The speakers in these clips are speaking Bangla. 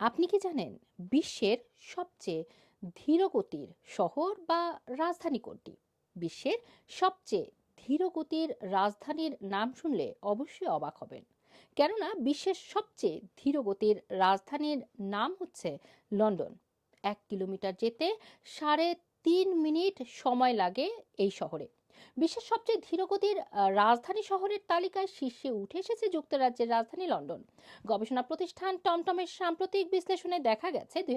আপনি কি জানেন বিশ্বের সবচেয়ে ধীরগতির শহর বা রাজধানী কোনটি? বিশ্বের সবচেয়ে ধীরগতির রাজধানীর নাম শুনলে অবশ্যই অবাক হবেন। কেননা বিশ্বের সবচেয়ে ধীরগতির রাজধানীর নাম হচ্ছে লন্ডন। এক কিলোমিটার যেতে সাড়ে তিন মিনিট সময় লাগে এই শহরে। বিশ্বের সবচেয়ে ধীরগতির রাজধানী শহরের তালিকায় শীর্ষে উঠে এসেছে যুক্তরাজ্যের রাজধানী লন্ডন। গবেষণা প্রতিষ্ঠান টমটমের সাম্প্রতিক বিশ্লেষণে দেখা গেছে, দুই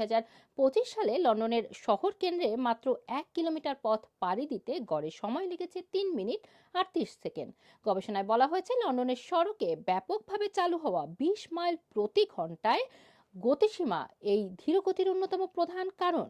সালে লন্ডনের শহর কেন্দ্রে মাত্র এক কিলোমিটার পথ পাড়ি দিতে গড়ে সময় লেগেছে তিন মিনিট আটত্রিশ সেকেন্ড। গবেষণায় বলা হয়েছে, লন্ডনের সড়কে ব্যাপকভাবে চালু হওয়া বিশ মাইল প্রতি ঘন্টায় গতিসীমা এই ধীরগতির অন্যতম প্রধান কারণ।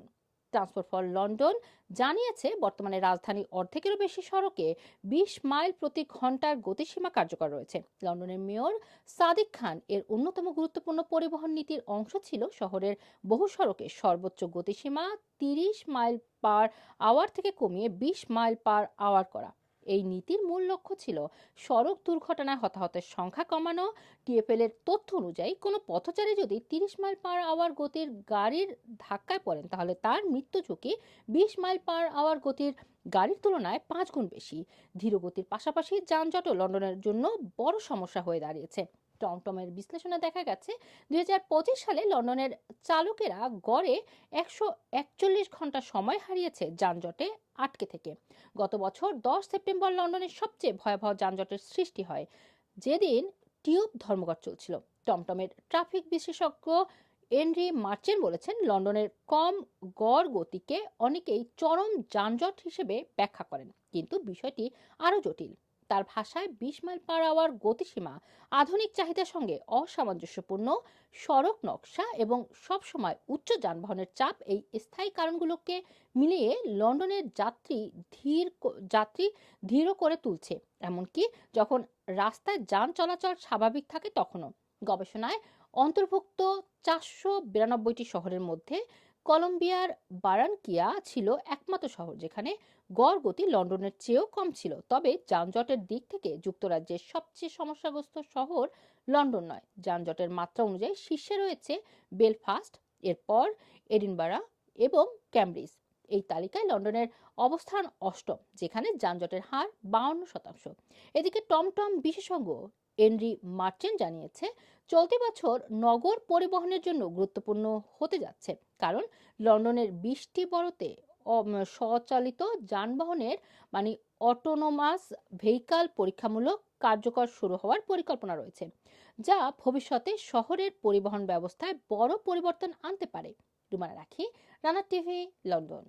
ট্রান্সপোর্ট ফর লন্ডন জানিয়েছে, বর্তমানে রাজধানী অর্ধেকেরও বেশি সড়কে বিশ মাইল প্রতি ঘণ্টার গতিসীমা কার্যকর রয়েছে। লন্ডনের মেয়র সাদিক খান এর অন্যতম গুরুত্বপূর্ণ পরিবহন নীতির অংশ ছিল শহরের বহু সড়কে সর্বোচ্চ গতিসীমা তিরিশ মাইল পার আওয়ার থেকে কমিয়ে বিশ মাইল পার আওয়ার করা। এই নীতির মূল লক্ষ্য ছিল সড়ক দুর্ঘটনায় হতাহতের সংখ্যা কমানো টিএফএল এর তথ্য অনুযায়ী কোনো পথচারী যদি তিরিশ মাইল পার আওয়ার গতির গাড়ির ধাক্কায় পড়েন, তাহলে তার মৃত্যু ঝুঁকি বিশ মাইল পার আওয়ার গতির গাড়ির তুলনায় পাঁচ গুণ বেশি। ধীরগতির পাশাপাশি যানজটও লন্ডনের জন্য বড় সমস্যা হয়ে দাঁড়িয়েছে। টমটমের বিশ্লেষণে দেখা গেছে, দুই হাজার পঁচিশ সালে লন্ডনের চালকেরা গড়ে একশো একচল্লিশ ঘণ্টা সময় হারিয়েছে যানজটে আটকে থেকে। গত বছর দশ সেপ্টেম্বর লন্ডনের সবচেয়ে ভয়াবহ যানজটের সৃষ্টি হয়, যেদিন টিউব ধর্মঘট চলছিল। টমটমের ট্রাফিক বিশেষজ্ঞ এনরি মার্চেন বলেছেন, লন্ডনের কম গড় গতিকে অনেকেই চরম যানজট হিসেবে ব্যাখ্যা করেন, কিন্তু বিষয়টি আরও জটিল। তার ভাষায় বিশ মাইল পার আওয়ার গতিসীমা, আধুনিক চাহিদার সঙ্গে অসামঞ্জস্যপূর্ণ, সড়ক নকশা এবং সবসময় উচ্চ যানবাহনের চাপ এই স্থায়ী কারণগুলোকে মিলিয়ে লন্ডনের যাত্রী ধীর যাত্রী ধীর করে তুলছে। এমনকি যখন রাস্তায় যান চলাচল স্বাভাবিক থাকে তখনও। গবেষণায় অন্তর্ভুক্ত চারশো বিরানব্বইটি শহরের মধ্যে কলম্বিয়ার বারানকিয়া ছিল একমাত্র শহর যেখানে গড় গতি লন্ডনের চেয়েও কম ছিল। তবে যানজটের দিক থেকে যুক্তরাজ্যের সবচেয়ে সমস্যাগ্রস্ত শহর লন্ডন নয়। যানজটের মাত্রা অনুযায়ী শীর্ষে রয়েছে বেলফাস্ট, এরপর এডিনবারা এবং ক্যামব্রিজ। এই তালিকায় লন্ডনের অবস্থান অষ্টম, যেখানে যানজটের হার বাউন্ন শতাংশ। এদিকে টমটম বিশেষজ্ঞ এনরি মার্চেন্ট জানিয়েছে, চলতি বছর নগর পরিবহনের জন্য গুরুত্বপূর্ণ হতে যাচ্ছে, কারণ লন্ডনের বিশটি বড়তে স্বচালিত যানবাহনের মানে অটোনোমাস ভেহিকাল পরীক্ষামূলক কার্যকর শুরু হওয়ার পরিকল্পনা রয়েছে, যা ভবিষ্যতে শহরের পরিবহন ব্যবস্থায় বড় পরিবর্তন আনতে পারে। রুমানা রাখি, রানা টিভি, লন্ডন।